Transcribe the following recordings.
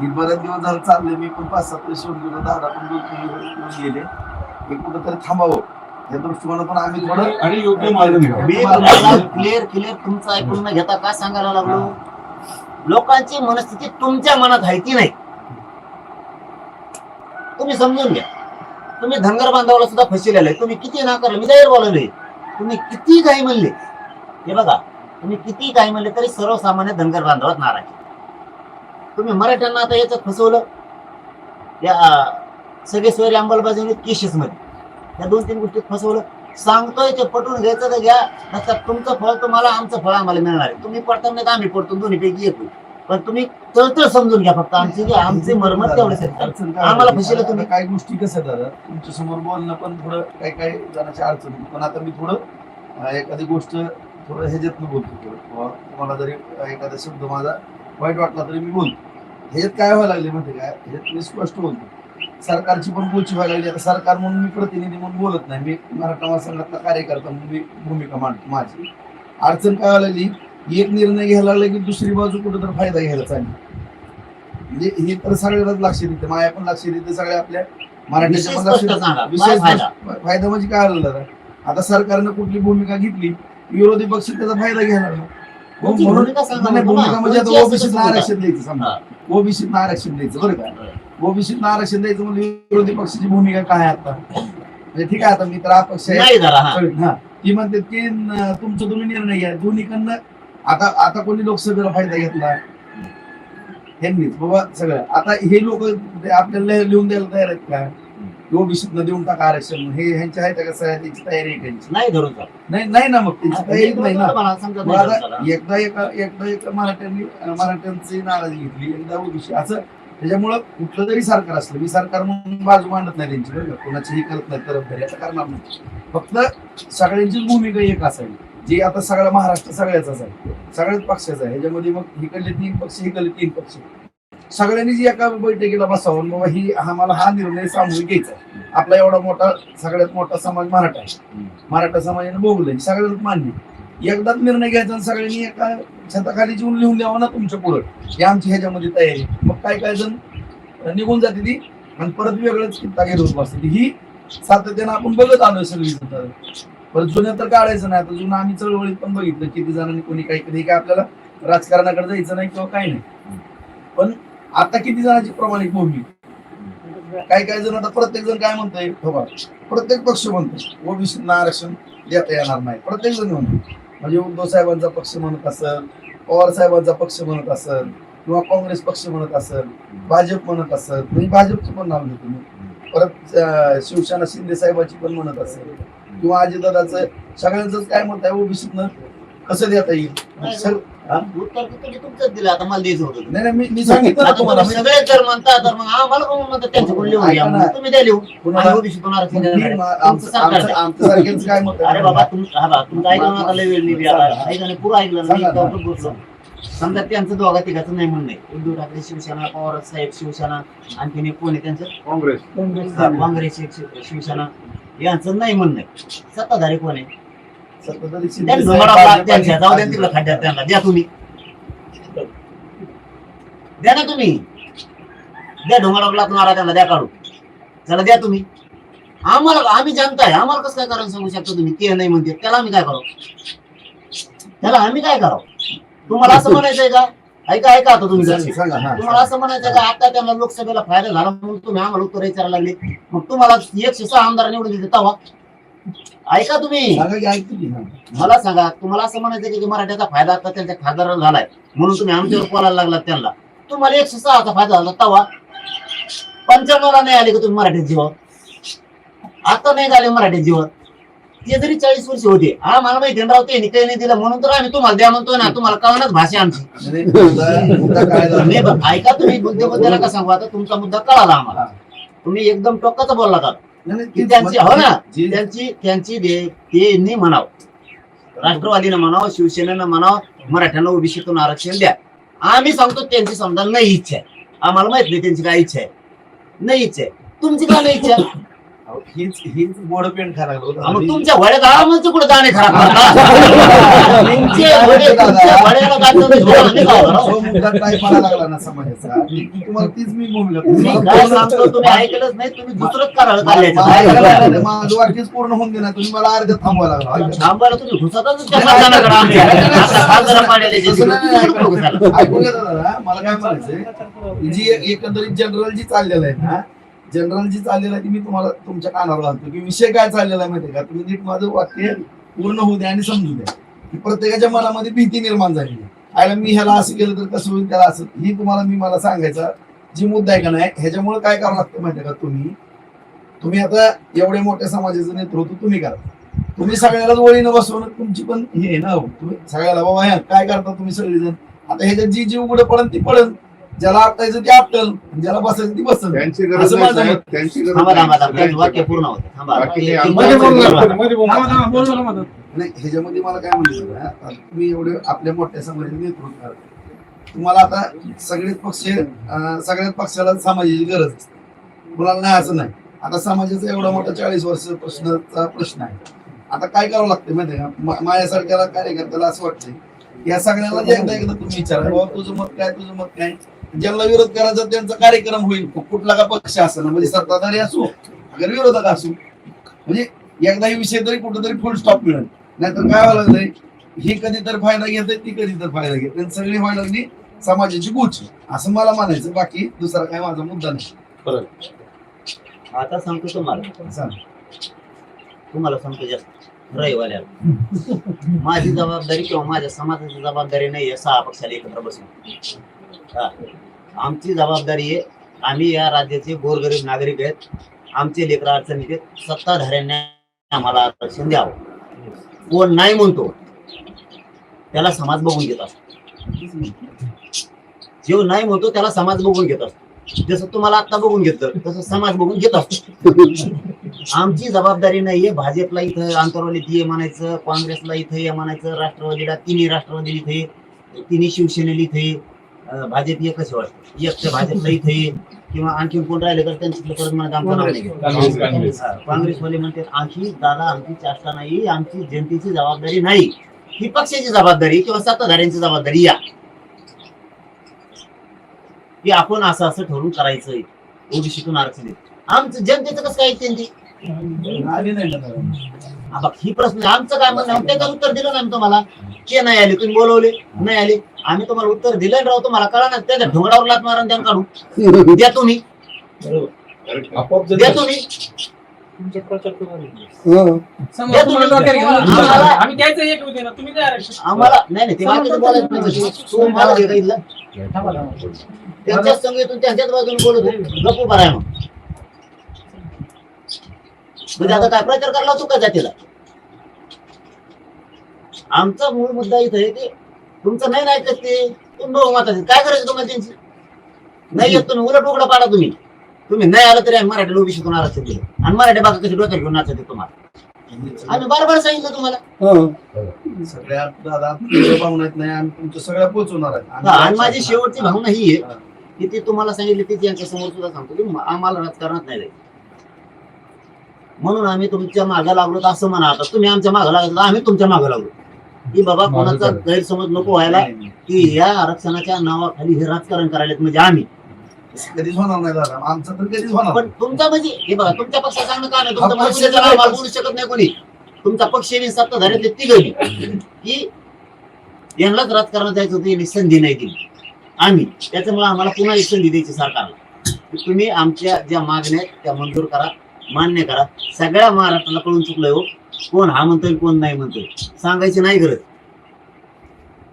मी बरेच दिवस झालं चालले मी पण पाच सात वर्ष होऊन गेलो. दादा पण दोन तीन दिवस येऊन गेले. हे कुठंतरी थांबावं. या दृष्टिकोनातून आम्ही थोडं आणि योग्य मार्ग निघावा मी तुम्हाला क्लिअर क्लिअर तुमचं ऐकून न घेता काय सांगायला लागलो? लोकांची मनस्थिती तुमच्या मनात आहे ती नाही? तुम्ही समजून घ्या. तुम्ही धनगर बांधवाला सुद्धा फसिलेलं आहे. तुम्ही किती नाकारलं? मी जाहीर बोलवले तुम्ही किती काही म्हणले? हे बघा तुम्ही किती काही म्हणले तरी सर्वसामान्य धनगर बांधवात नाराज आहे. तुम्ही मराठ्यांना आता याच्यात फसवलं. या सगळे सोयरी अंमलबजावणी केसेस मध्ये. या दोन तीन गोष्टीत फसवलं. सांगतोय ते पटवून घ्यायचं तर घ्या. नसतात तुमचं फळ तुम्हाला आमचं फळ आम्हाला मिळणार आहे. तुम्ही पडता नाही आम्ही पडतो दोन्हीपैकी होईल. पण तुम्ही तळतळ समजून घ्या फक्त. आमची जी आमचे मर्मत तेवढेच आम्हाला आता तुम्ही. काही गोष्टी कसं दादा? तुमच्यासमोर बोलणं पण थोडं काही काही जणांची अडचण. पण आता मी थोडं एखादी गोष्ट थोडं ह्याच्यातनं बोलतो. थोडं तुम्हाला जरी एखादा शब्द माझा वाईट वाटला तरी मी बोलतो. ह्याच्यात काय व्हायला लागले माहिती काय ह्याच्यात मी स्पष्ट बोलतो. सरकारची पण बोलची व्हायला लागली. आता सरकार म्हणून मी प्रतिनिधी म्हणून बोलत नाही. मी मराठा महासंघातला कार्यकर्ता म्हणून मी भूमिका मांडतो माझी. अडचण काय व्हायला लागली? एक निर्णय घ्यायला लागला की दुसरी बाजू कुठं फायदा घ्यायला चालली. म्हणजे हे तर सगळ्यांनाच लक्ष देते. माया पण लक्ष देते सगळ्या आपल्या मराठीच्या पण लक्ष देते. काय फायदा? म्हणजे काय आलं आता सरकारनं कुठली भूमिका घेतली? विरोधी पक्ष त्याचा फायदा घ्यायला लागला. तुमची म्हणून- भूमिका नाही, म्हणजे आता असं ओबीसीत कसं आरक्षण द्यायचं समजा. ओबीसीत आरक्षण द्यायचं बरं का? ओबीसीत आरक्षण द्यायचं म्हणजे विरोधी पक्षाची भूमिका काय आहे आता? म्हणजे ठीक आहे आता मी तर अपक्ष आहे. नाही जरा हा. कळलं, हा. ती म्हणते की न- तुमचं तुम्ही निर्णय घ्या. दोन्हीकडनं आता आता कोणी लोकसभेला फायदा घेतला? यांनीच बाबा सगळं. आता हे लोक आपल्याला लिहून द्यायला तयार आहेत का? ओबीसीत देऊन टाका आरक्षण. हे ह्यांच्या आहेत का सगळ्या त्यांची तयारी आहे का यांची? नाही धरून. नाही नाही ना मग. त्यांची तयारी नाही ना. मला समजत मग नाही धरून आता चाला. एकदा एका एकदा एका मराठ्यांनी मराठ्यांची नाराजी घेतली एकदा ओबीसी. असं त्याच्यामुळं कुठलं जरी सरकार असलं. मी सरकार म्हणून बाजू मांडत नाही त्यांची बरं का. कोणाचीही करत नाही तरफदारी आता करणार नाही. फक्त सगळ्यांचीच भूमिका एक असावी. जी आता सगळा महाराष्ट्र सगळ्याचाच आहे सगळ्याच पक्षाचा आहे. ह्याच्यामध्ये मग इकडले तीन पक्ष इकडले तीन पक्ष. सगळ्यांनी जी एका बैठकीला बसावं बाबा ही आम्हाला हा निर्णय सामूहिक घ्यायचा. आपला एवढा मोठा सगळ्यात मोठा समाज मराठा आहे. मराठा समाजाने भोगलं सगळ्यांना मान्य एकदाच निर्णय घ्यायचा आणि सगळ्यांनी एका छताखाली जीवन लिहून द्यावा ना तुमच्या पुढं. ही आमची ह्याच्यामध्ये तयारी मग काय काय जण निघून जाते ती आणि परत वेगळंच घेत होत बसते ही सातत्यानं आपण बघत आलोय सगळी. परत जुन्या तर काढायचं नाही. आता जुनं आम्ही चळवळीत पण बघितलं. किती जणांनी कोणी काही कधी काय आपल्याला राजकारणाकडे जायचं नाही किंवा काही नाही. पण आता किती जणांची प्रमाणिक भूमी काही काही जण आता प्रत्येक जण काय म्हणतोय? प्रत्येक पक्ष म्हणतोय ओबीसीना आरक्षण देता येणार नाही. प्रत्येक जण म्हणतो म्हणजे उद्धव साहेबांचा पक्ष म्हणत असेल पवार साहेबांचा पक्ष म्हणत असेल किंवा काँग्रेस पक्ष म्हणत असेल भाजप म्हणत असेल म्हणजे भाजपचं पण नाव घेतो. मी परत शिवसेना शिंदे साहेबाची पण म्हणत असेल. किंवा अजितदादाचं सगळ्यांचं काय मत आहे ओबीसीतनं कसं देता येईल? उत्तर दिलं? आता मला द्यायचं होतं. नाही नाही मी मी सांगितलं ना आता तुम्हाला. तुम्ही मी- सगळे जर म्हणता तर मग आम्हाला कोण म्हणतात त्यांच्याकडून लिहून घ्या? ऐका ना. म्हणून तुम्ही द्या लिहून. कुणाला- आणि ओबीसी तुम्हाला आरक्षण देणार मी- आहे. आमचं तुमचं सरकार आमचं- द्या. आमचं सारख्यांचं काय मत आहे? अरे बाबा तुमचं हा बा, तुमचं ऐकलं ना लय वेळ आता नाही, पुरं ऐकलं सांगा ना. समजा त्यांचं दोघा तिघाचं नाही म्हणणं आहे. उद्धव ठाकरे शिवसेना पवार साहेब शिवसेना आणखीन एक कोणी त्यांचं? काँग्रेस. हा, काँग्रेस शिवसेना. यांचं नाही म्हणणं आहे. सत्ताधारी कोण आहे? जाऊ द्या तिकडे खड्ड्यात त्यांना. द्या तुम्ही. द्या ना तुम्ही. द्या डोंगरावर लागणारा त्यांना द्या काढू चला द्या तुम्ही. आम्हाला आम्ही जनता आहे आम्हाला कसं काय करायला सांगू शकतो तुम्ही? ते नाही म्हणते. त्याला आम्ही काय करू त्याला आम्ही काय करावं? तुम्हाला असं म्हणायचंय का? ऐका ऐका आता तुम्ही. तुम्हाला असं म्हणायचं का? आता त्यांना लोकसभेला फायदा झाला म्हणून तुम्ही आम्हाला उत्तर विचारायला लागले मग तुम्हाला एकशे सहा आमदार निवडून दिले तवा ऐका तुम्ही. सांगा की ऐकतो की, हा. मला सांगा तुम्हाला असं म्हणायचं की मराठ्याचा फायदा आता त्यांच्या खासदाराला झालाय म्हणून तुम्ही आमच्यावर बोलायला लागलात त्यांना. तुम्हाला एकशे सहाचा फायदा झाला तवा. पंच्याण्णवला नाही आले का तुम्ही मराठी जीवावर आता नाही झाले मराठी जीवावर ते जरी चाळीस वर्ष होते आम्हाला माहिती आहे राव ते काही नाही दिलं म्हणून तर आम्ही तुम्हाला द्या म्हणतोय ना तुम्हाला कळणार भाषा आमची. नाही, नाही, मुद्दा- मुद्दा काय झाला? नाही बरं, ऐका तुम्ही मुद्दे मुद्द्याला का सांगू आता? तुमचा मुद्दा कळाला आम्हाला. तुम्ही एकदम टोकाचा बोलला की ती- त्यांची हो ना त्यांची त्यांची दे- त्यांनी म्हणावं. राष्ट्रवादीनं म्हणावं शिवसेनेनं म्हणावं मराठ्यांना ओबीसीतून आरक्षण द्या. आम्ही सांगतो त्यांची समजा नाही इच्छा आहे. आम्हाला माहीत नाही त्यांची काय इच्छा आहे. नाही इच्छा आहे. तुमची काय नाही इच्छा हीच हीच गोड पेंट हा, मग तुमच्या वड्यात आरामाचं कुठे दाणे खराब करता? तुमचे वडे- तुमच्या वड्याला दाणे तुम्ही घोळाने खावा ना. जो मुद्दा काय पडायला लागला ना समाजाचा ती- ती तुम्हाला तीच मी भूमिका मी तुम्हाला काय पूर्ण- सांगतो तुम्ही ऐकलंच नाही तुम्ही दुसरंच करायला मा- चालल्याचं. मा- ऐकायला काय माझं वाक्यच पूर्ण होऊन गेला तुम्ही मला अर्ध्यात थांबवायला लागला ऐका. थांबायला तुम्ही घुसतच त्या मतदानाकडे आमच्या. आता खासदार पाड्याला जे तसं नाही, नाही, तिकडे घुसायला. ऐका. ऐकून घ्या दादा मला काय म्हणायचंय जी एक- एकंदरीत जनरल जी चाललेलं आहे ना जनरल जी चाललेला आहे ती मी तुम्हाला तुमच्या कानावर घालतो. की विषय काय चाललेला आहे माहितीये का? तुम्ही नीट माझं वाक्य पूर्ण होऊ द्या आणि समजू द्या. की प्रत्येकाच्या मनामध्ये भीती निर्माण झाली आहे. आयला मी ह्याला असं केलं तर कसं होईल त्याला असं. ही तुम्हाला मी मला सांगायचा जी मुद्दा आहे का नाही ह्याच्यामुळे काय करावं लागतं माहितीये का तुम्ही? तुम्ही आता एवढ्या मोठ्या समाजाचं नेतृत्व तुम्ही करा. तुम्ही सगळ्यालाच वळीनं बसवणं तुमची पण हे ना हो. तुम्ही सगळ्याला बाबा ह्या काय करता तुम्ही सगळेजण? आता ह्याच्यात जी जी उघड पडन ती पडन. ज्याला आपटायचं ते आपटल ज्याला बसायचं ती बसल. त्यांची असं गरज नाही माझं साहेब, मत. त्यांची गरज थांबा थांबा नाही. थांबा त्यांचं वाक्य पूर्ण होतं. थांबा बाकी बोलू. नाही ह्याच्यामध्ये मला काय म्हणायचं ना, आता तुम्ही एवढे आपल्या मोठ्या समाजाचे नेतृत्व करता. तुम्हाला आता सगळेच पक्ष अं, सगळ्याच पक्षाला समाजाची गरज असते. मुलांना नाही असं नाही. आता समाजाचा एवढा मोठा चाळीस वर्ष प्रश्नाचा प्रश्न आहे. आता काय करावं लागतं माहिती आहे का? मा- माझ्यासारख्याला कार्यकर्त्याला असं वाटतंय. या सगळ्याला जे एकदा एकदा तुम्ही विचारा बाबा तुझं मत काय तुझं मत काय? ज्यांना विरोध करायचा त्यांचा कार्यक्रम होईल. कुठला का पक्ष असेल म्हणजे सत्ताधारी असो अगर विरोधक असो. म्हणजे एकदा ही विषय तरी कुठेतरी फुल स्टॉप मिळेल. नाहीतर काय व्हायला लागलंय ही कधीतरी फायदा घेते ती कधीतरी फायदा घेते आणि सगळी व्हायला लागली समाजाची गुच असं मला म्हणायचं. बाकी दुसरा काय माझा मुद्दा नाही. आता सांगतो तुम्हाला. सांग. तुम्हाला सांगतो जास्त. रविवाल्याला माझी जबाबदारी किंवा माझ्या समाजाची जबाबदारी नाही आहे सहा पक्षाला एकत्र बसून. आमची जबाबदारी आहे आम्ही या राज्याचे गोरगरीब नागरिक आहेत. आमचे लेकर अडचणीचे सत्ताधाऱ्यांना आम्हाला आरक्षण द्यावं. कोण नाही म्हणतो त्याला समाज बघून घेत असतो. जो नाही म्हणतो त्याला समाज बघून घेत असतो. जसं तुम्हाला आता बघून घेतलं तसं समाज बघून घेत असतो. आमची जबाबदारी नाहीये. भाजपला इथं आंतरवालीत ये म्हणायचं काँग्रेसला इथं ये म्हणायचं राष्ट्रवादीला तिन्ही राष्ट्रवादी इथे तिन्ही शिवसेनेला इथे भाजप एकच वाटतं एक तर भाजपला इथे ये किंवा आणखी कोण राहिले तर त्यांच्यातलं परत म्हणत आमचं नाव नाही घेत. काँग्रेस, काँग्रेस. हा, काँग्रेसवाले म्हणतात आमची दादा आमची चाष्टा नाही आमची जनतेची जबाबदारी नाही ही पक्षाची जबाबदारी किंवा सत्ताधाऱ्यांची जबाबदारी या की आपण असं असं ठरवून करायचं ओबीसीतून आरक्षण देत. आमचं जनतेचं कसं काय त्यांची. आता ही प्रश्न आमचं काय म्हणणं? त्याचं उत्तर दिलं नाही तुम्हाला. ते नाही आले तुम्ही बोलवले नाही आले. आम्ही तुम्हाला उत्तर दिलं राव तुम्हाला कळा ना त्याच्या ढोंगरावर लात मारून त्यांना काढू. द्या तुम्ही. द्या तुम्ही. तुम्ही. आम्हाला- नाही नाही ते बाकीचं बोलायचं नाही. म्हणजे तू मला दे काही त्यांच्याच संघ त्यांच्याच बाजूने बोलत. गप्प बरं आहे मग म्हणजे आता काय प्रचार करायला तू का जातीला? आमचा मूळ मुद्दा इथं आहे की तुमचं नाही नाही ऐकत ते तुम्ही आहेत. काय करायचं तुम्हाला त्यांची? नाही येत तुम्ही उलट उघडा पाडा तुम्ही. तुम्ही नाही आलं तरी आम्ही मराठी लोक शिकून आरक्षण दिलं आणि मराठी बाकी कशी डोक्यात घेऊन नाचते तुम्हाला? आम्ही बरोबर सांगितलं तुम्हाला. सगळ्या दादा भावना नाही आम्ही तुमच्या सगळ्या पोहोचवणार आहेत. हा, आणि माझी शेवटची भावना ही आहे की ते तुम्हाला सांगितले तेच यांच्या समोर सुद्धा सांगतो. की आम्हाला राजकारणात नाही जायचं. म्हणून आम्ही तुमच्या मागे लागलो तर असं म्हणा. आता तुम्ही आमच्या मागे लागलो आम्ही तुमच्या मागे लागलो. की बाबा कोणाचा. गैरसमज नको व्हायला. की या आरक्षणाच्या नावाखाली हे राजकारण करायला म्हणजे आम्ही. कधीच होणार नाही दादा. आमचं तर कधीच होणार पण तुमचा म्हणजे हे बघा तुमच्या पक्षात सांगणं का नाही तुमचा पक्ष. बोलू शकत नाही कोणी. तुमचा पक्ष आणि सत्ताधाऱ्यातले तिघही की यांनाच राजकारणात जायचं होतं यांनी संधी नाही दिली. आम्ही. त्याच्यामुळे आम्हाला पुन्हा एक संधी द्यायची सरकारला. की तुम्ही आमच्या ज्या मागण्या आहेत त्या मंजूर करा. मान्य करा. सगळ्या महाराष्ट्राला कळून चुकलंय हो. कोण हा म्हणतोय कोण नाही म्हणतोय. सांगायची नाही गरज.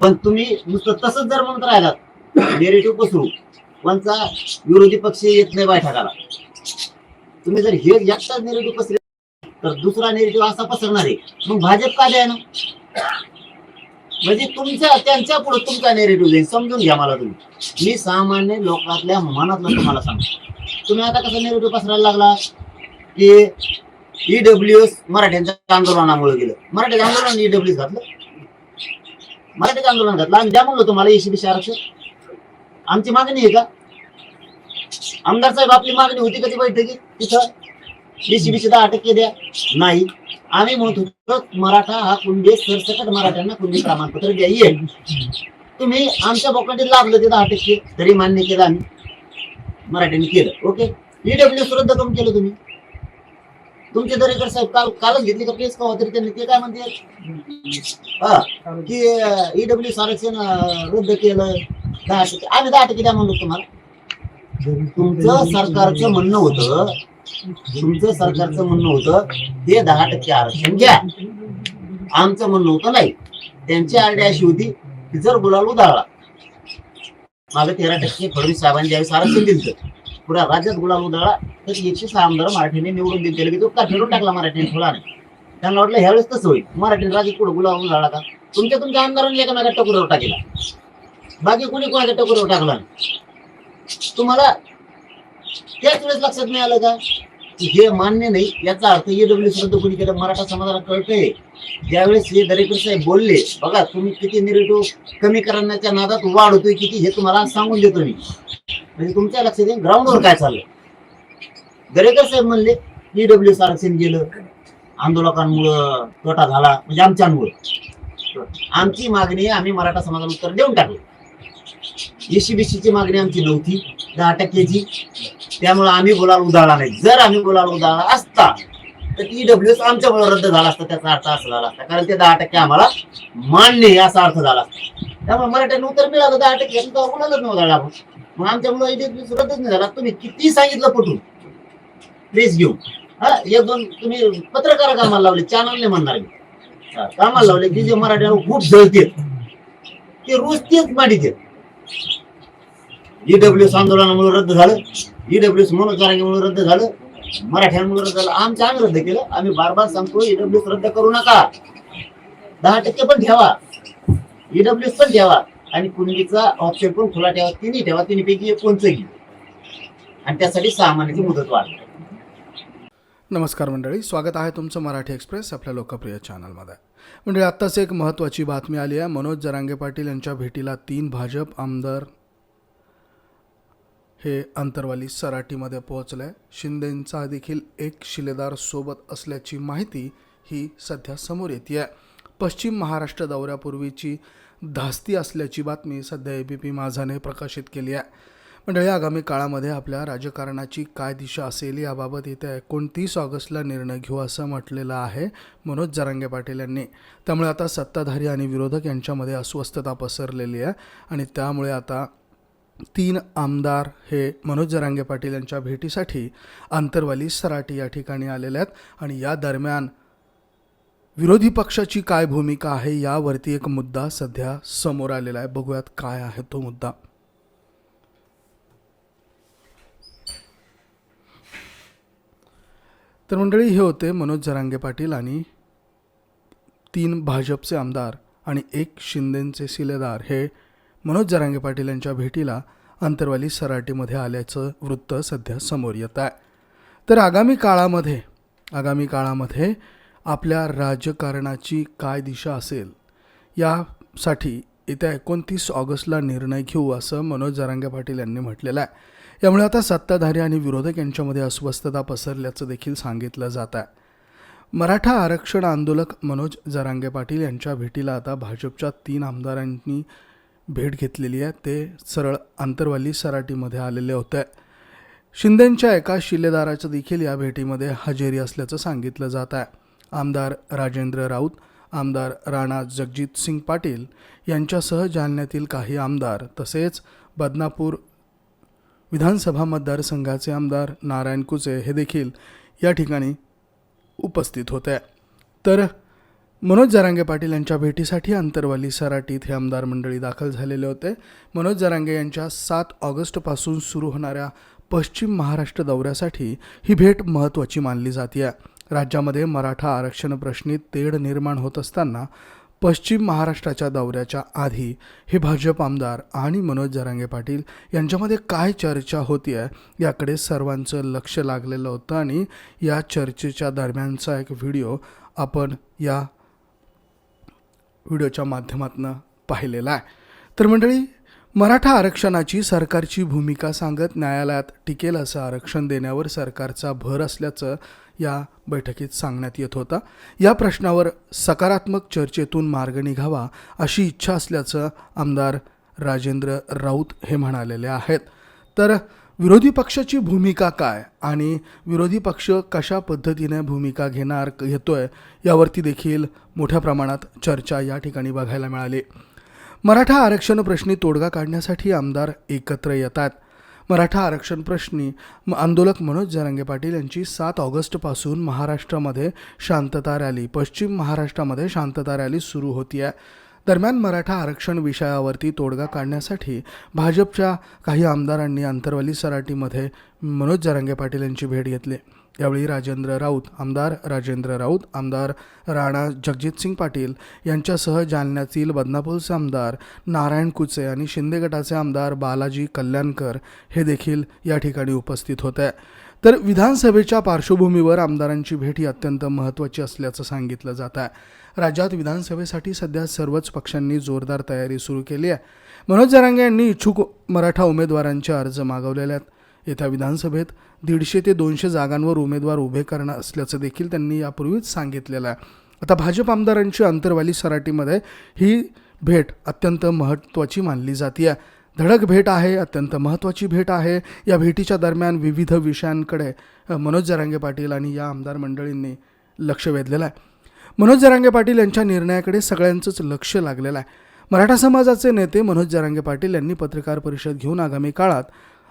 पण तुम्ही नुसतं तसंच जर म्हणत राहिलात नेरेटिव्ह पसरू कोणचा विरोधी पक्ष येत नाही बैठकाला. तुम्ही जर हे एकटाच नेरेटिव्ह पसरे तर दुसरा नेरेटिव्ह असा पसरणार आहे. मग भाजप का द्या ना म्हणजे तुमच्या त्यांच्या पुढे तुमचा नेरेटिव्ह जाईल. समजून घ्या मला तुम्ही. मी सामान्य लोकातल्या मनातलं तुम्हाला सांगतो. तुम्ही आता कसं नेरेटिव्ह पसरायला लागला की ईडब्ल्यू एस मराठ्यांच्या आंदोलनामुळे गेलं. मराठी आंदोलन ईडब्ल्यू घातलं. मराठी आंदोलन घातलं. आम्ही द्या म्हणलो तुम्हाला एसीबीसी आरक्षण. आमची मागणी आहे का? आमदार साहेब आपली मागणी होती का ती बैठकीत तिथं बीसीबीसी दहा टक्के द्या. नाही. आम्ही म्हणत होतो मराठा हा कुंडे सरसकट मराठ्यांना कुंडे प्रमाणपत्र द्या येईल तुम्ही आमच्या बोकाटीत लाभलं ते दहा टक्के. तरी मान्य केलं आम्ही. मराठ्यांनी केलं. ओके? ईडब्ल्यू रद्द करून केलं तुम्ही. तुमचे दरेकर साहेब काल कालच घेतली का केस का तरी त्यांनी ते काय म्हणते? हा की ईडब्ल्यू आरक्षण रद्द केलं दहा टक्के आम्ही दहा टक्के द्या म्हणलो तुम्हाला. तुमचं सरकारचं म्हणणं होतं तुमचं सरकारचं म्हणणं होतं ते दहा टक्के आरक्षण घ्या. आमचं म्हणणं होतं नाही. त्यांची आरडी अशी होती की जर गुलाल उधाळला मला तेरा टक्के फडणवीस साहेबांनी ज्यावेळेस आरक्षण दिलं पुरा राज्यात गुलाल उधळला तर एकशे सहा आमदार मराठीने निवडून दिले की तो का फिरून टाकला मराठीने थोडा? त्यांना वाटलं ह्यावेळेस तसं होईल? मराठीने राजे कुठं गुलाल उधळला का? तुमच्या तुमच्या आमदारांनी एकामेका टकुरावर टाकला बाकी कोणी कोणाच्या टकुरावर टाकला तुम्हाला त्याच वेळेस लक्षात नाही आलं का? की हे मान्य नाही याचा अर्थ ईडब्ल्यू रद्द कोणी केलं? मराठा समाजाला कळतंय. ज्यावेळेस हे दरेकर साहेब बोलले बघा तुम्ही किती निरेटिव्ह कमी करण्याच्या नादात वाढ होतोय किती हे तुम्हाला सांगून देतो मी. म्हणजे तुमच्या लक्षात येईल ग्राउंडवर काय चाललंय? दरेकर साहेब म्हणले ईडब्ल्यू आरक्षण गेलं आंदोलकांमुळं तोटा झाला म्हणजे आमच्यामुळं. आमची मागणी आम्ही मराठा समाजाला उत्तर देऊन टाकलं. एसीबीसीची मागणी आमची नव्हती दहा टक्क्याची. त्यामुळे आम्ही बोलायला उधाळला नाही. जर आम्ही बोलायला उधाळला असता तर ईडब्ल्यू आमच्यामुळे रद्द झाला असता त्याचा अर्थ असा झाला असता. कारण ते दहा टक्के आम्हाला मान्य असा अर्थ झाला असता. त्यामुळे मराठ्यांना उत्तर मिळालं दहा टक्के. बोलायलाच नव्हता आपण मग आमच्यामुळे ईडब्ल्यू रद्दच नाही झाला. तुम्ही किती सांगितलं पटून? प्लीज घेऊ. हा एक दोन तुम्ही पत्रकार कामाला लावले चॅनल नाही म्हणणार मी. कामाला लावले की जे मराठ्याला खूप जळते ते रोज तेच मांडित ईडब्ल्यू आंदोलनामुळे रद्द झालं. ईडब्ल्यूएस मनोज जारांगेमुळे रद्द झालं. मराठ्यांमुळे रद्द झालं. आमचं आम्ही रद्द केलं. आम्ही बार बार सांगतो ईडब्ल्यूएस रद्द करू नका. दहा टक्के पण ठेवा. ईडब्ल्यूएस पण ठेवा. आणि कुंडीचा ऑप्शन पण खुला ठेवा. तिन्ही ठेवा. तिन्ही पैकी एक कोणचं आणि त्यासाठी सहा महिन्याची मुदत वाढते नमस्कार मंडळी. स्वागत आहे तुमचं मराठी एक्सप्रेस आपल्या लोकप्रिय चॅनलमध्ये मंडळी आत्ताच एक महत्त्वाची बातमी आली आहे. मनोज जरांगे पाटील यांच्या भेटीला तीन भाजप आमदार हे अंतरवाली सराटीमध्ये पोहोचले. आहे शिंदेंचा देखील एक शिलेदार सोबत असल्याची माहिती ही सध्या समोर येते आहे. पश्चिम महाराष्ट्र दौऱ्यापूर्वीची धास्ती असल्याची बातमी सध्या ए बी पी माझाने प्रकाशित केली आहे. मंडळी आगामी काळामध्ये आपल्या राजकारणाची काय दिशा असेल याबाबत येत्या एकोणतीस ऑगस्टला निर्णय घेऊ असं म्हटलेलं आहे मनोज जरांगे पाटील यांनी. त्यामुळे आता सत्ताधारी आणि विरोधक यांच्यामध्ये अस्वस्थता पसरलेली आहे आणि त्यामुळे आता तीन आमदार हे मनोज जरांगे पाटील यांच्या भेटीसाठी आंतरवाली सराटी या ठिकाणी आलेले आहेत आणि या दरम्यान विरोधी पक्षाची काय भूमिका आहे यावरती एक मुद्दा सध्या समोर आलेला आहे. बघूयात काय आहे तो मुद्दा. तर मंडळी हे होते मनोज जरांगे पाटील आणि तीन भाजपचे आमदार आणि एक शिंदेचे शिलेदार. हे मनोज जरांगे पाटील यांच्या भेटीला अंतरवाली सराटीमध्ये आल्याचं वृत्त सध्या समोर येत आहे. तर आगामी काळामध्ये आगामी काळामध्ये आपल्या राजकारणाची काय दिशा असेल यासाठी येत्या एकोणतीस ऑगस्टला निर्णय घेऊ असं मनोज जरांगे पाटील यांनी म्हटलेलं आहे. यामुळे आता सत्ताधारी आणि विरोधक यांच्यामध्ये अस्वस्थता पसरल्याचं देखील सांगितलं जात आहे. मराठा आरक्षण आंदोलक मनोज जरांगे पाटील यांच्या भेटीला आता भाजपच्या तीन आमदारांनी भेट घेतलेली आहे. ते सरळ आंतरवाली सराटीमध्ये आलेले होते. शिंदेंच्या एका शिलेदाराचं देखील या भेटीमध्ये हजेरी असल्याचं सांगितलं जात आहे. आमदार राजेंद्र राऊत आमदार राणा जगजित सिंग पाटील यांच्यासह जालन्यातील काही आमदार तसेच बदनापूर विधानसभा मतदारसंघाचे आमदार नारायण कुचे हे देखील या ठिकाणी उपस्थित होते. तर मनोज जरांगे पाटील यांच्या भेटीसाठी अंतरवाली सराटीत हे आमदार मंडळी दाखल झालेले होते. मनोज जरांगे यांच्या सात ऑगस्टपासून सुरू होणाऱ्या पश्चिम महाराष्ट्र दौऱ्यासाठी ही भेट महत्त्वाची मानली जाते आहे राज्यामध्ये मराठा आरक्षण प्रश्नी तेढ निर्माण होत असताना पश्चिम महाराष्ट्राच्या दौऱ्याच्या आधी हे भाजप आमदार आणि मनोज जरांगे पाटील यांच्यामध्ये काय चर्चा होती आहे याकडे सर्वांचं लक्ष लागलेलं होतं आणि या चर्चेच्या दरम्यानचा एक व्हिडिओ आपण या व्हिडिओच्या माध्यमातून पाहिलेला आहे. तर मंडळी मराठा आरक्षणाची सरकारची भूमिका सांगत न्यायालयात टिकेल असं आरक्षण देण्यावर सरकारचा भर असल्याचं या बैठकीत सांगण्यात येत होता. या प्रश्नावर सकारात्मक चर्चेतून मार्ग निघावा अशी इच्छा असल्याचं आमदार राजेंद्र राऊत हे म्हणालेले आहेत. तर विरोधी पक्षाची भूमिका काय आणि विरोधी पक्ष कशा पद्धतीने भूमिका घेणार घेतोय यावरती देखील मोठ्या प्रमाणात चर्चा या ठिकाणी बघायला मिळाली. मराठा आरक्षण प्रश्नी तोडगा काढण्यासाठी आमदार एकत्र येतात. मराठा आरक्षण प्रश्नी म- आंदोलक मनोज जरांगे पाटील यांची सात ऑगस्टपासून महाराष्ट्रामध्ये शांतता रॅली पश्चिम महाराष्ट्रामध्ये शांतता रॅली सुरू होती आहे दरम्यान मराठा आरक्षण विषयावरती तोडगा काढण्यासाठी भाजपच्या काही आमदारांनी अंतरवाली सराटीमध्ये मनोज जरांगे पाटील यांची भेट घेतली. यावेळी राजेंद्र राऊत आमदार राजेंद्र राऊत आमदार राणा जगजितसिंग पाटील यांच्यासह जालन्यातील बदनापूरचे आमदार नारायण कुचे आणि शिंदे गटाचे आमदार बालाजी कल्याणकर हे देखील या ठिकाणी उपस्थित होते. तर विधानसभेच्या पार्श्वभूमीवर आमदारांची भेट ही अत्यंत महत्त्वाची असल्याचं सांगितलं जात आहे. राज्यात विधानसभेसाठी सध्या सर्वच पक्षांनी जोरदार तयारी सुरू केली आहे. मनोज जरांगे यांनी इच्छुक मराठा उमेदवारांचे अर्ज मागवलेले आहेत. येत्या विधानसभेत दीडशे ते दोनशे जागांवर उमेदवार उभे करणार असल्याचं देखील त्यांनी यापूर्वीच सांगितलेलं आहे. आता भाजप आमदारांची अंतरवाली सराटीमध्ये ही भेट अत्यंत महत्त्वाची मानली जाते धडक भेट आहे अत्यंत महत्त्वाची भेट आहे. या भेटीच्या दरम्यान विविध विषयांकडे मनोज जरांगे पाटील आणि या आमदार मंडळींनी लक्ष वेधलेलं आहे. मनोज जरांगे पाटील यांच्या निर्णयाकडे सगळ्यांचंच लक्ष लागलेलं आहे. मराठा समाजाचे नेते मनोज जरांगे पाटील यांनी पत्रकार परिषद घेऊन आगामी काळात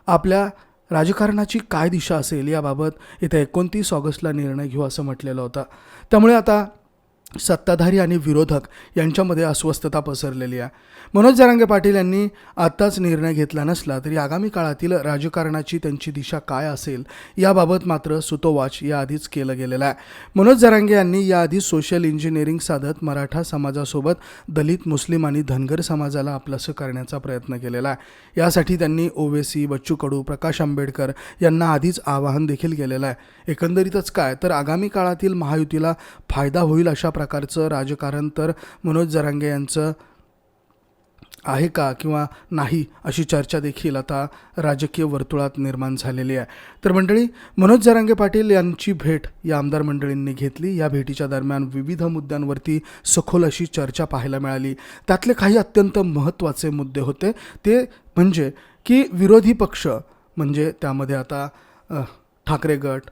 आपल्या राजकारणाची काय दिशा असेल याबाबत येत्या एकोणतीस ऑगस्टला निर्णय घेऊ असं म्हटलेलं होतं. त्यामुळे आता सत्ताधारी आणि विरोधक यांच्यामध्ये अस्वस्थता पसरलेली आहे. मनोज जरांगे पाटील यांनी आत्ताच निर्णय घेतला नसला तरी आगामी काळातील राजकारणाची त्यांची दिशा काय असेल याबाबत मात्र सुतोवाच याआधीच केलं गेलेलं आहे. मनोज जरांगे यांनी याआधी सोशल इंजिनिअरिंग साधत मराठा समाजासोबत दलित मुस्लिम आणि धनगर समाजाला आपलंसं करण्याचा प्रयत्न केलेला आहे. यासाठी त्यांनी ओवेसी बच्चू कडू प्रकाश आंबेडकर यांना आधीच आवाहन देखील केलेलं आहे. एकंदरीतच काय? तर आगामी काळातील महायुतीला फायदा होईल अशा प्रकारचं राजकारण तर मनोज जरांगे यांचं आहे का किंवा नाही अशी चर्चा देखील आता राजकीय वर्तुळात निर्माण झालेली आहे. तर मंडळी मनोज जरांगे पाटील यांची भेट या आमदार मंडळींनी घेतली. या भेटीच्या दरम्यान विविध मुद्द्यांवरती सखोल अशी चर्चा पाहायला मिळाली. त्यातले काही अत्यंत महत्त्वाचे मुद्दे होते. ते म्हणजे की विरोधी पक्ष म्हणजे त्यामध्ये आता ठाकरे गट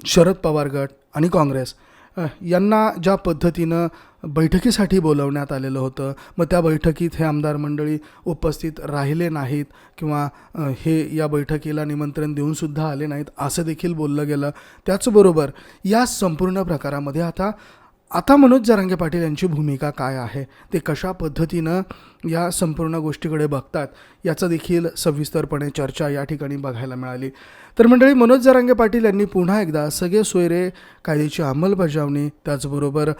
शरद पवार गट आणि काँग्रेस यांना ज्या पद्धतीनं बैठकीसाठी बोलवण्यात आलेलं होतं मग त्या बैठकीत हे आमदार मंडळी उपस्थित राहिले नाहीत किंवा हे या बैठकीला निमंत्रण देऊनसुद्धा आले नाहीत असं देखील बोललं गेलं. त्याचबरोबर या संपूर्ण प्रकारामध्ये आता आता मनोज जरांगे पाटील यांची भूमिका काय आहे? ते कशा पद्धतीनं या संपूर्ण गोष्टीकडे बघतात? याचं देखील सविस्तरपणे चर्चा या ठिकाणी बघायला मिळाली. तर मंडळी मनोज जरांगे पाटील यांनी पुन्हा एकदा सगळे सोयरे कायद्याची अंमलबजावणी त्याचबरोबर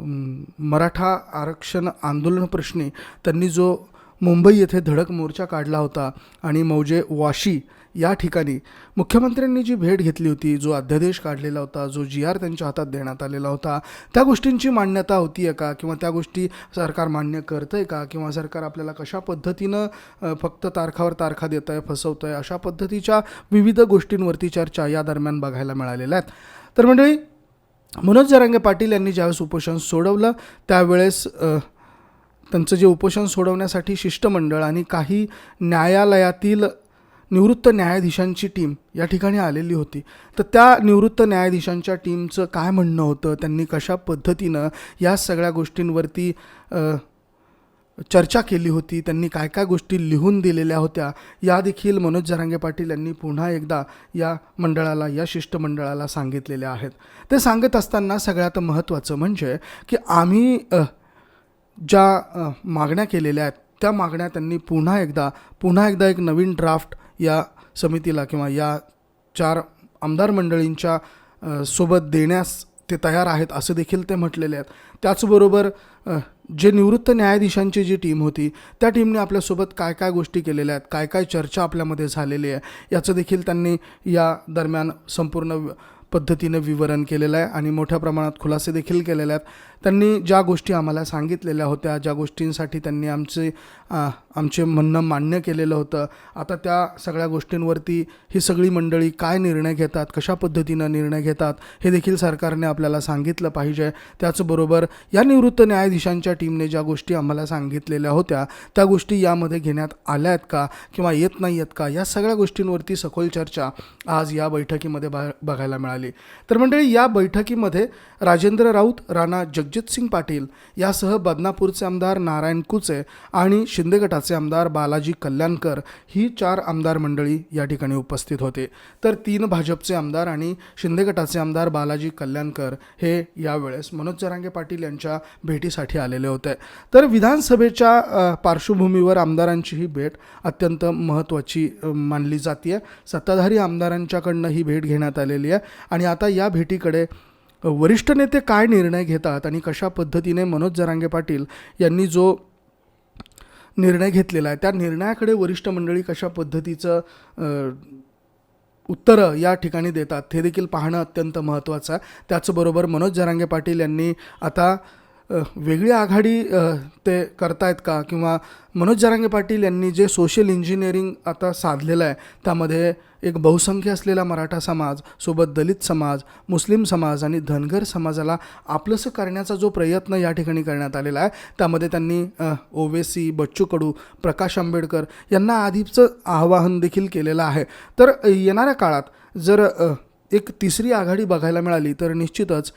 मराठा आरक्षण आंदोलन प्रश्नी त्यांनी जो मुंबई येथे धडक मोर्चा काढला होता आणि मौजे वाशी या ठिकाणी मुख्यमंत्र्यांनी जी भेट घेतली होती जो अध्यादेश काढलेला होता जो जी आर त्यांच्या हातात देण्यात आलेला होता त्या गोष्टींची मान्यता होती आहे का? किंवा त्या गोष्टी सरकार मान्य करतं आहे का? किंवा सरकार आपल्याला कशा पद्धतीनं फक्त तारखावर तारखा देत आहे फसवतं आहे अशा पद्धतीच्या विविध गोष्टींवरती चर्चा या दरम्यान बघायला मिळालेल्या आहेत. तर मंडळी मनोज जरांगे पाटील यांनी ज्यावेळेस उपोषण सोडवलं त्यावेळेस त्यांचं जे उपोषण सोडवण्यासाठी शिष्टमंडळ आणि काही न्यायालयातील निवृत्त न्यायाधीशांची टीम या ठिकाणी आलेली होती. तर त्या निवृत्त न्यायाधीशांच्या टीमचं काय म्हणणं होतं? त्यांनी कशा पद्धतीनं या सगळ्या गोष्टींवरती चर्चा केली होती? त्यांनी काय काय गोष्टी लिहून दिलेल्या होत्या? या देखील मनोज जरांगे पाटील यांनी पुन्हा एकदा या मंडळाला या शिष्टमंडळाला सांगितलेल्या आहेत. ते सांगत असताना सगळ्यात महत्त्वाचं म्हणजे की आम्ही ज्या मागण्या केलेल्या आहेत त्या मागण्या त्यांनी पुन्हा एकदा पुन्हा एकदा एक नवीन ड्राफ्ट या समितीला किंवा या चार आमदार मंडळींच्या सोबत देण्यास ते तयार आहेत असं देखील ते म्हटलेले आहेत. त्याचबरोबर जे निवृत्त न्यायाधीशांची जी टीम होती त्या टीमने आपल्यासोबत काय काय गोष्टी केलेल्या आहेत काय काय चर्चा आपल्यामध्ये झालेली आहे याचं देखील त्यांनी या दरम्यान संपूर्ण पद्धतीनं विवरण केलेलं आहे आणि मोठ्या प्रमाणात खुलासे देखील केलेले आहेत. त्यांनी ज्या गोष्टी आम्हाला सांगितलेल्या होत्या ज्या गोष्टींसाठी त्यांनी आमचे आमचे म्हणणं मान्य केलेलं होतं आता त्या सगळ्या गोष्टींवरती ही सगळी मंडळी काय निर्णय घेतात कशा पद्धतीनं निर्णय घेतात हे देखील सरकारने आपल्याला सांगितलं पाहिजे. त्याचबरोबर या निवृत्त न्यायाधीशांच्या टीमने ज्या गोष्टी आम्हाला सांगितलेल्या होत्या त्या गोष्टी यामध्ये घेण्यात आल्या आहेत का किंवा येत नाही आहेत का या सगळ्या गोष्टींवरती सखोल चर्चा आज या बैठकीमध्ये बघायला मिळाली. तर मंडळी या बैठकीमध्ये राजेंद्र राऊत राणा जग जगजितसिंग पाटील यासह बदनापूरचे आमदार नारायण कुचे आणि शिंदे गटाचे आमदार बालाजी कल्याणकर ही चार आमदार मंडळी या ठिकाणी उपस्थित होते. तर तीन भाजपचे आमदार आणि शिंदे गटाचे आमदार बालाजी कल्याणकर हे यावेळेस मनोज जरांगे पाटील यांच्या भेटीसाठी आलेले होते. तर विधानसभेच्या पार्श्वभूमीवर आमदारांची ही भेट अत्यंत महत्त्वाची मानली जाते सत्ताधारी आमदारांच्याकडनं ही भेट घेण्यात आलेली आहे. आणि आता या भेटीकडे वरिष्ठ नेते काय निर्णय घेतात आणि कशा पद्धतीने मनोज जरांगे पाटील यांनी जो निर्णय घेतलेला आहे त्या निर्णयाकडे वरिष्ठ मंडळी कशा पद्धतीचं उत्तरं या ठिकाणी देतात हे देखील पाहणं अत्यंत महत्त्वाचं आहे. त्याचबरोबर मनोज जरांगे पाटील यांनी आता वेगळी आघाडी ते करतायत का? किंवा मनोज जरांगे पाटील यांनी जे सोशल इंजिनिअरिंग आता साधलेलं आहे त्यामध्ये एक बहुसंख्य असलेला मराठा समाज सोबत दलित समाज मुस्लिम समाज आणि धनगर समाजाला आपलंसं करण्याचा जो प्रयत्न या ठिकाणी करण्यात आलेला आहे त्यामध्ये त्यांनी ओवेसी बच्चू कडू प्रकाश आंबेडकर यांना आधीचं आवाहन देखील केलेलं आहे. तर येणाऱ्या काळात जर एक तिसरी आघाडी बघायला मिळाली तर निश्चितच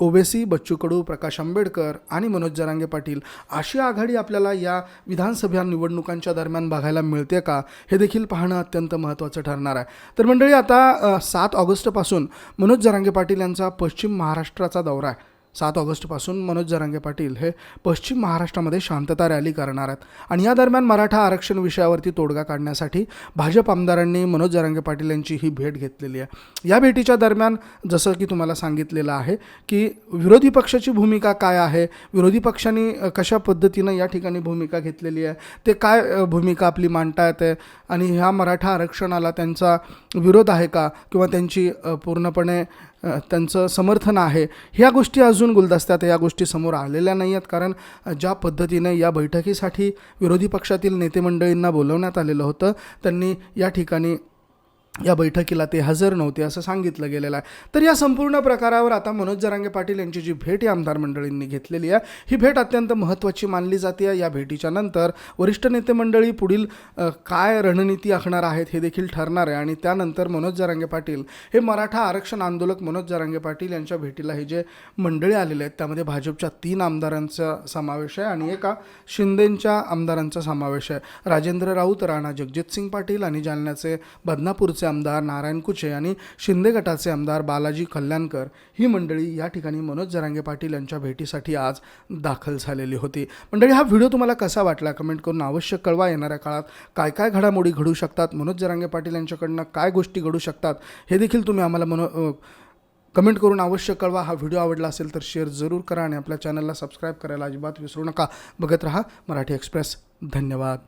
ओवेसी बच्चू कडू प्रकाश आंबेडकर आणि मनोज जरांगे पाटील अशी आघाडी आपल्याला या विधानसभा निवडणुकांच्या दरम्यान बघायला मिळते का हे देखील पाहणं अत्यंत महत्त्वाचं ठरणार आहे. तर मंडळी आता सात ऑगस्टपासून मनोज जरांगे पाटील यांचा पश्चिम महाराष्ट्राचा दौरा आहे. सात ऑगस्टपासून मनोज जरांगे पाटील हे पश्चिम महाराष्ट्रामध्ये शांतता रॅली करणार आहेत. आणि या दरम्यान मराठा आरक्षण विषयावरती तोडगा काढण्यासाठी भाजप आमदारांनी मनोज जरांगे पाटील यांची ही भेट घेतलेली आहे. या भेटीच्या दरम्यान जसं की तुम्हाला सांगितलेलं आहे की विरोधी पक्षाची भूमिका काय आहे विरोधी पक्षांनी कशा पद्धतीनं या ठिकाणी भूमिका घेतलेली आहे ते काय भूमिका आपली मांडता येते आणि ह्या मराठा आरक्षणाला त्यांचा विरोध आहे का किंवा त्यांची पूर्णपणे त्यांचं समर्थन आहे. ह्या गोष्टी अजून गुलदस्त्यात या गोष्टी समोर आलेल्या नाही आहेत कारण ज्या पद्धतीने या बैठकीसाठी विरोधी पक्षातील नेतेमंडळींना बोलवण्यात आलेलं होतं त्यांनी या ठिकाणी या बैठकीला ते हजर नव्हते असं सांगितलं गेलेलं आहे. तर या संपूर्ण प्रकारावर आता मनोज जरांगे पाटील यांची जी भेट या आमदार मंडळींनी घेतलेली आहे ही भेट अत्यंत महत्त्वाची मानली जाते. या भेटीच्या नंतर वरिष्ठ नेते मंडळी पुढील काय रणनीती आखणार आहेत हे देखील ठरणार आहे. आणि त्यानंतर मनोज जरांगे पाटील हे मराठा आरक्षण आंदोलक मनोज जरांगे पाटील यांच्या भेटीला हे जे मंडळी आलेले आहेत त्यामध्ये भाजपच्या तीन आमदारांचा समावेश आहे आणि एका शिंदेंच्या आमदारांचा समावेश आहे. राजेंद्र राऊत राणा जगजितसिंग पाटील आणि जालन्याचे बदनापूरचे आमदार नारायण कुचे आणि शिंदे गटाचे आमदार बालाजी कल्याणकर ही मंडळी या ठिकाणी मनोज जरांगे पाटील यांच्या भेटीसाठी आज दाखल झालेली होती. मंडळी हा व्हिडिओ तुम्हाला कसा वाटला? कमेंट करून आवश्यक कळवा. येणाऱ्या काळात काय काय घडामोडी घडू शकतात? मनोज जरांगे पाटील यांच्याकडनं काय गोष्टी घडू शकतात? हे देखील तुम्ही आम्हाला मनो कमेंट करून अवश्य कळवा. हा व्हिडिओ आवडला असेल तर शेअर जरूर करा आणि आपल्या चॅनलला सबस्क्राईब करायला अजिबात विसरू नका. बघत रहा मराठी एक्सप्रेस. धन्यवाद.